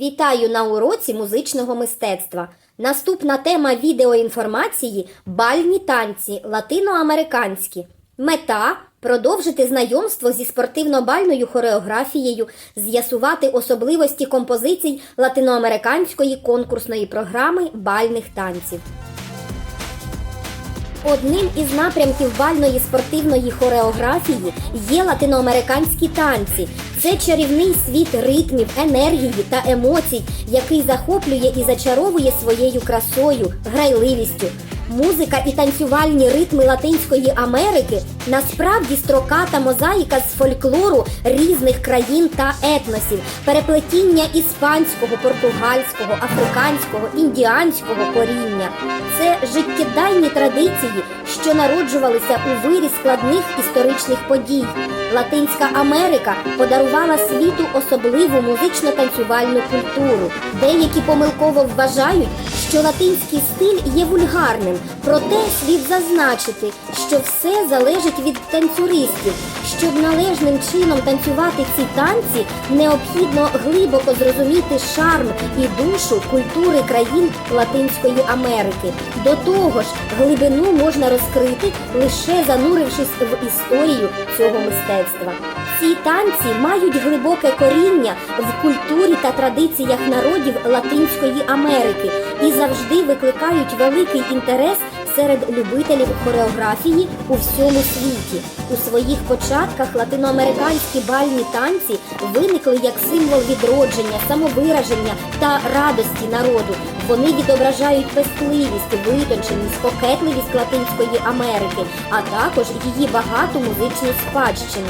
Вітаю на уроці музичного мистецтва. Наступна тема відеоінформації бальні танці латиноамериканські. Мета продовжити знайомство зі спортивно-бальною хореографією, з'ясувати особливості композицій латиноамериканської конкурсної програми бальних танців. Одним із напрямків бальної спортивної хореографії є латиноамериканські танці. Це чарівний світ ритмів, енергії та емоцій, який захоплює і зачаровує своєю красою, грайливістю. Музика і танцювальні ритми Латинської Америки насправді строката мозаїка з фольклору різних країн та етносів, переплетіння іспанського, португальського, африканського, індіанського коріння. Це життєдайні традиції, що народжувалися у вирі складних історичних подій. Латинська Америка подарувала світу особливу музично-танцювальну культуру. Деякі помилково вважають, що латинський стиль є вульгарним, проте слід зазначити, що все залежить від танцюристів. Щоб належним чином танцювати ці танці, необхідно глибоко зрозуміти шарм і душу культури країн Латинської Америки. До того ж, глибину можна розкрити лише занурившись в історію цього мистецтва. Ці танці мають глибоке коріння в культурі та традиціях народів Латинської Америки і завжди викликають великий інтерес серед любителів хореографії у всьому світі. У своїх початках латиноамериканські бальні танці виникли як символ відродження, самовираження та радості народу. Вони відображають пестливість, витонченість, кокетливість Латинської Америки, а також її багату музичну спадщину.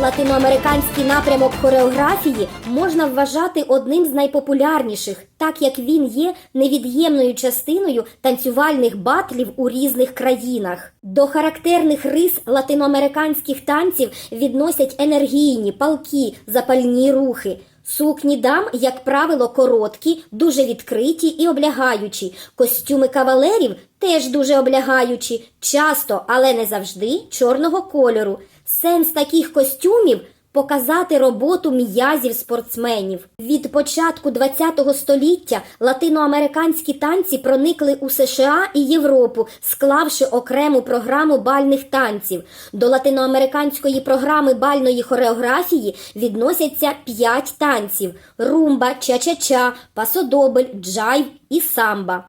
Латиноамериканський напрямок хореографії можна вважати одним з найпопулярніших, так як він є невід'ємною частиною танцювальних батлів у різних країнах. До характерних рис латиноамериканських танців відносять енергійні, палкі, запальні рухи. Сукні дам, як правило, короткі, дуже відкриті і облягаючі. Костюми кавалерів теж дуже облягаючі, часто, але не завжди, чорного кольору. Сенс таких костюмів показати роботу м'язів спортсменів. Від початку ХХ століття латиноамериканські танці проникли у США і Європу, склавши окрему програму бальних танців. До латиноамериканської програми бальної хореографії відносяться п'ять танців: румба, ча-ча-ча, пасодобль, джайв і самба.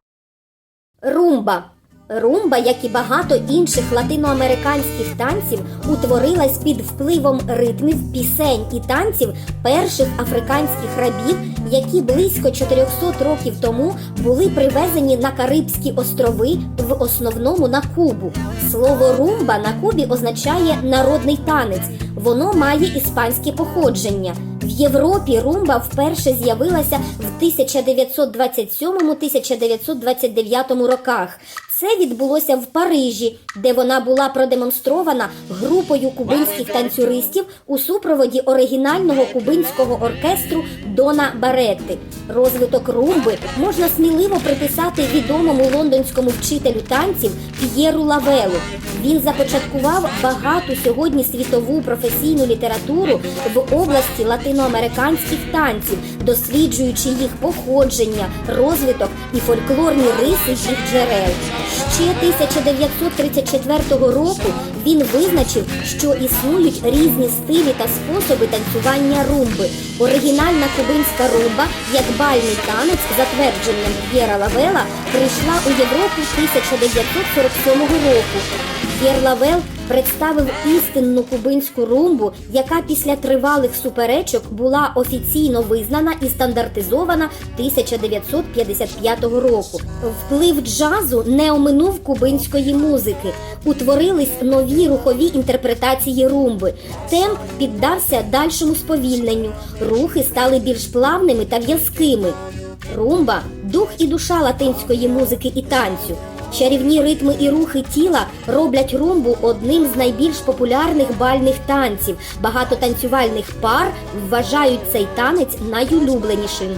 Румба. Румба, як і багато інших латиноамериканських танців, утворилась під впливом ритмів, пісень і танців перших африканських рабів, які близько 400 років тому були привезені на Карибські острови, в основному на Кубу. Слово румба на Кубі означає народний танець. Воно має іспанське походження. В Європі румба вперше з'явилася в 1927-1929 роках. Це відбулося в Парижі, де вона була продемонстрована групою кубинських танцюристів у супроводі оригінального кубинського оркестру Дона Баретти. Розвиток румби можна сміливо приписати відомому лондонському вчителю танців П'єру Лавелу. Він започаткував багату сьогодні світову професійну літературу в області латиноамериканських танців, досліджуючи їх походження, розвиток і фольклорні риси їх джерел. Ще 1934 року він визначив, що існують різні стилі та способи танцювання румби. Оригінальна кубинська румба, як бальний танець, затвердженням П'єра Лавела, прийшла у Європу 1947 року. П'єр Лавел представив істинну кубинську румбу, яка після тривалих суперечок була офіційно визнана і стандартизована 1955 року. Вплив джазу не оминув кубинської музики. Утворились нові рухові інтерпретації румби. Темп піддався дальшому сповільненню. Рухи стали більш плавними та в'язкими. Румба дух і душа латинської музики і танцю. Чарівні ритми і рухи тіла роблять румбу одним з найбільш популярних бальних танців. Багато танцювальних пар вважають цей танець найулюбленішим.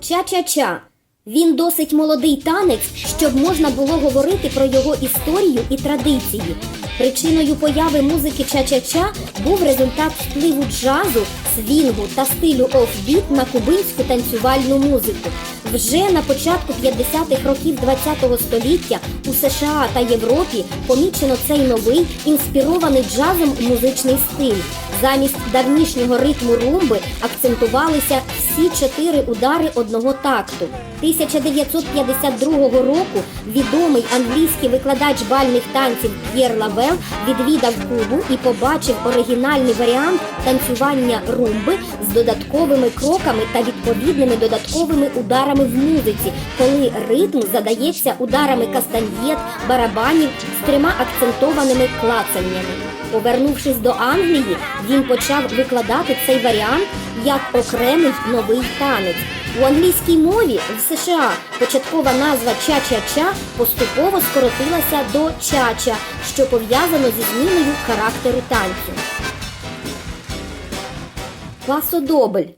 Ча-ча-ча. Він досить молодий танець, щоб можна було говорити про його історію і традиції. Причиною появи музики ча-ча-ча був результат впливу джазу, свінгу та стилю офбіт на кубинську танцювальну музику. Вже на початку 50-х років ХХ століття у США та Європі помічено цей новий інспірований джазом музичний стиль. Замість давнішнього ритму румби акцентувалися всі чотири удари одного такту. 1952 року відомий англійський викладач бальних танців П'єр Лавел відвідав Кубу і побачив оригінальний варіант танцювання румби з додатковими кроками та відповідними додатковими ударами в музиці, коли ритм задається ударами кастаньєт, барабанів з трьома акцентованими клацаннями. Повернувшись до Англії, він почав викладати цей варіант як окремий новий танець. У англійській мові в США початкова назва ча-ча-ча поступово скоротилася до чача, що пов'язано зі зміною характеру танцю. Пасодобль.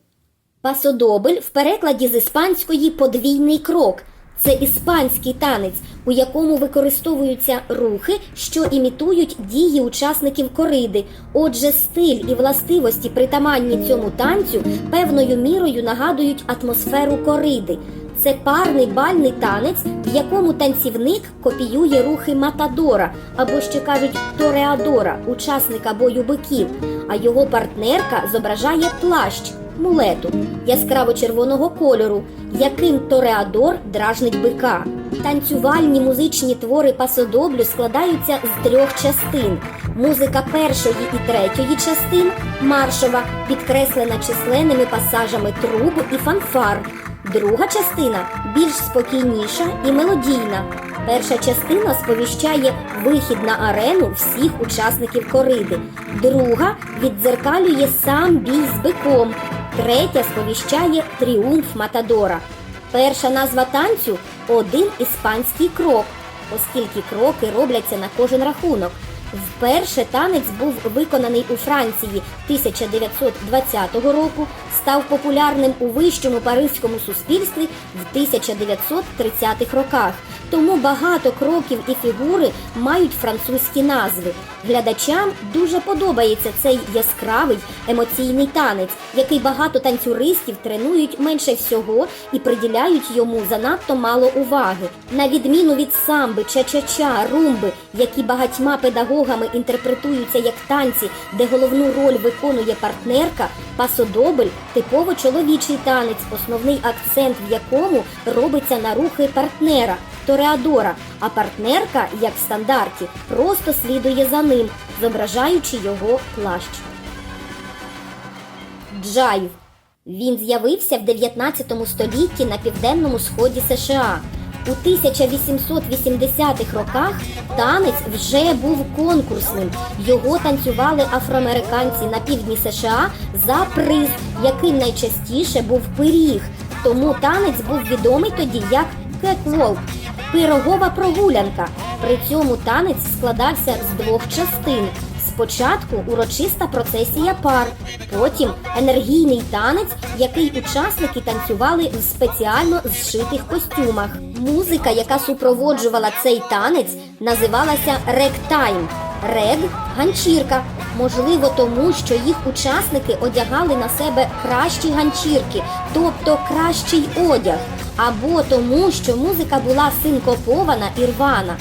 Пасодобль в перекладі з іспанської подвійний крок. Це іспанський танець, у якому використовуються рухи, що імітують дії учасників кориди. Отже, стиль і властивості, притаманні цьому танцю, певною мірою нагадують атмосферу кориди. Це парний бальний танець, в якому танцівник копіює рухи матадора або ще кажуть тореадора, учасника бою биків, а його партнерка зображає плащ мулету яскраво червоного кольору, яким тореадор дражнить бика. Танцювальні музичні твори пасодоблю складаються з трьох частин. Музика першої і третьої частин маршова, підкреслена численними пасажами труб і фанфар. Друга частина більш спокійніша і мелодійна. Перша частина сповіщає вихід на арену всіх учасників кориди. Друга віддзеркалює сам бій з биком. Третя сповіщає тріумф Матадора. Перша назва танцю один іспанський крок, оскільки кроки робляться на кожен рахунок. Вперше танець був виконаний у Франції 1920 року, став популярним у вищому паризькому суспільстві в 1930-х роках. Тому багато кроків і фігури мають французькі назви. Глядачам дуже подобається цей яскравий емоційний танець, який багато танцюристів тренують менше всього і приділяють йому занадто мало уваги. На відміну від самби, ча-ча-ча, румби, які багатьма педагогами інтерпретуються як танці, де головну роль виконує партнерка, пасодобль типово чоловічий танець, основний акцент в якому робиться на рухи партнера. Тореадора, а партнерка, як в стандарті, просто слідує за ним, зображаючи його плащ. Джайв. Він з'явився в 19 столітті на південному сході США. У 1880-х роках танець вже був конкурсним. Його танцювали афроамериканці на півдні США за приз, яким найчастіше був пиріг. Тому танець був відомий тоді як кетволк – пирогова прогулянка. При цьому танець складався з двох частин. Спочатку урочиста процесія пар, потім енергійний танець, який учасники танцювали в спеціально зшитих костюмах. Музика, яка супроводжувала цей танець, називалася ректайм. Рег ганчірка. Можливо, тому що їх учасники одягали на себе кращі ганчірки, тобто кращий одяг, або тому, що музика була синкопована і рвана.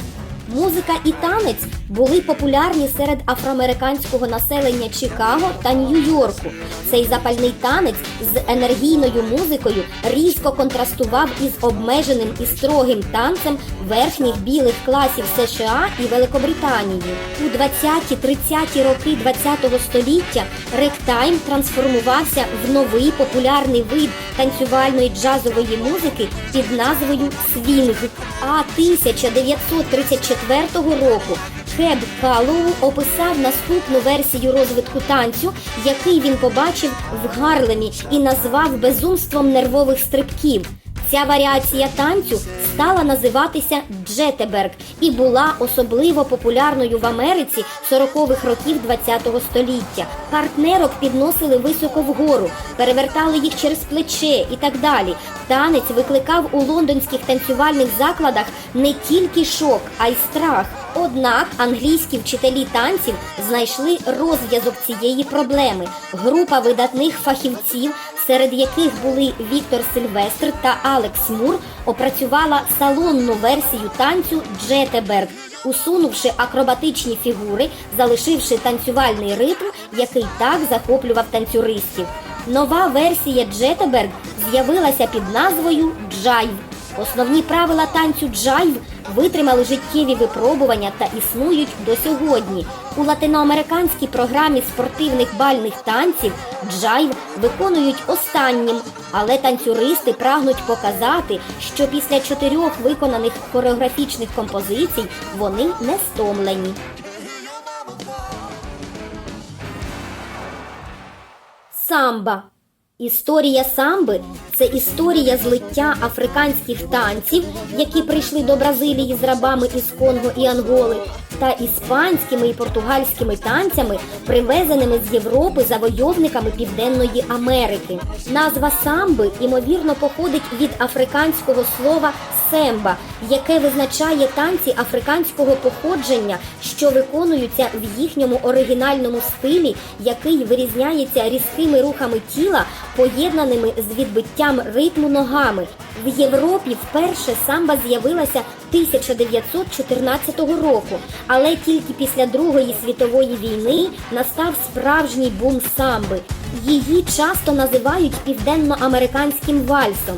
Музика і танець були популярні серед афроамериканського населення Чикаго та Нью-Йорку. Цей запальний танець з енергійною музикою різко контрастував із обмеженим і строгим танцем верхніх білих класів США і Великобританії. У 20-30 роки ХХ століття ректайм трансформувався в новий популярний вид танцювальної джазової музики під назвою свінг. А 1934 року Хеб Калоу описав наступну версію розвитку танцю, який він побачив в Гарлемі і назвав безумством нервових стрибків. Ця варіація танцю стала називатися джетеберг і була особливо популярною в Америці 40-х років ХХ століття. Партнерок підносили високо вгору, перевертали їх через плече і так далі. Танець викликав у лондонських танцювальних закладах не тільки шок, а й страх. Однак англійські вчителі танців знайшли розв'язок цієї проблеми. Група видатних фахівців, серед яких були Віктор Сильвестр та Алекс Мур, опрацювала салонну версію танцю Джетеберг, усунувши акробатичні фігури, залишивши танцювальний ритм, який так захоплював танцюристів. Нова версія Джетеберг з'явилася під назвою Джайв. Основні правила танцю джайв витримали життєві випробування та існують до сьогодні. У латиноамериканській програмі спортивних бальних танців джайв виконують останнім, але танцюристи прагнуть показати, що після чотирьох виконаних хореографічних композицій вони не стомлені. Самба. Історія самби це історія злиття африканських танців, які прийшли до Бразилії з рабами із Конго і Анголи, та іспанськими і португальськими танцями, привезеними з Європи завойовниками Південної Америки. Назва самби ймовірно походить від африканського слова семба, яке визначає танці африканського походження, що виконуються в їхньому оригінальному стилі, який вирізняється різкими рухами тіла, поєднаними з відбиттям ритму ногами. В Європі вперше самба з'явилася 1914 року, але тільки після Другої світової війни настав справжній бум самби. Її часто називають південноамериканським вальсом.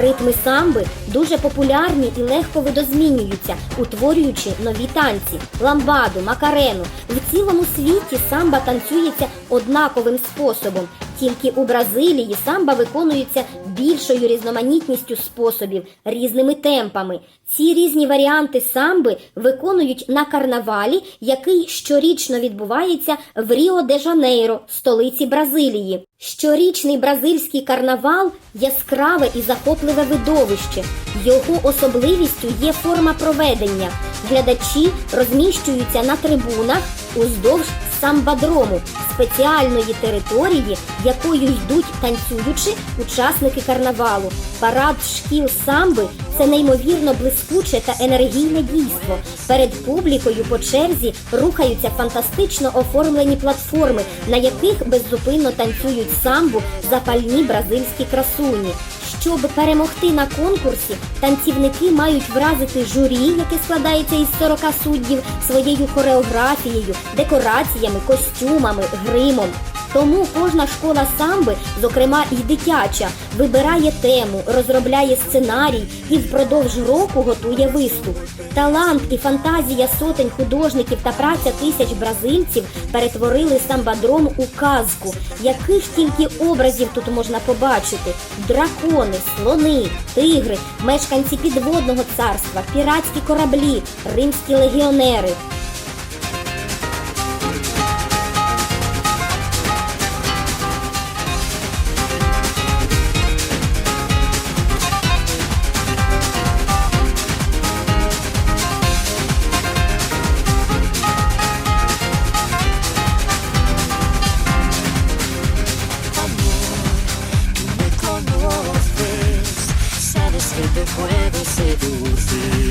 Ритми самби дуже популярні і легко видозмінюються, утворюючи нові танці ламбаду, макарену. В цілому світі самба танцюється однаковим способом. Тільки у Бразилії самба виконується більшою різноманітністю способів, різними темпами. Ці різні варіанти самби виконують на карнавалі, який щорічно відбувається в Ріо де Жанейро, столиці Бразилії. Щорічний бразильський карнавал яскраве і захопливе видовище. Його особливістю є форма проведення. Глядачі розміщуються на трибунах уздовж самбадрому, спеціальної території, якою йдуть танцюючи учасники карнавалу. Парад шкіл самби це неймовірно блискуче та енергійне дійство. Перед публікою по черзі рухаються фантастично оформлені платформи, на яких беззупинно танцюють самбу запальні бразильські красуні. Щоб перемогти на конкурсі, танцівники мають вразити журі, яке складається із 40 суддів, своєю хореографією, декораціями, костюмами, гримом. Тому кожна школа самби, зокрема і дитяча, вибирає тему, розробляє сценарій і впродовж року готує виступ. Талант і фантазія сотень художників та праця тисяч бразильців перетворили самбадром у казку, яких тільки образів тут можна побачити: дракони, слони, тигри, мешканці підводного царства, піратські кораблі, римські легіонери. seduzir.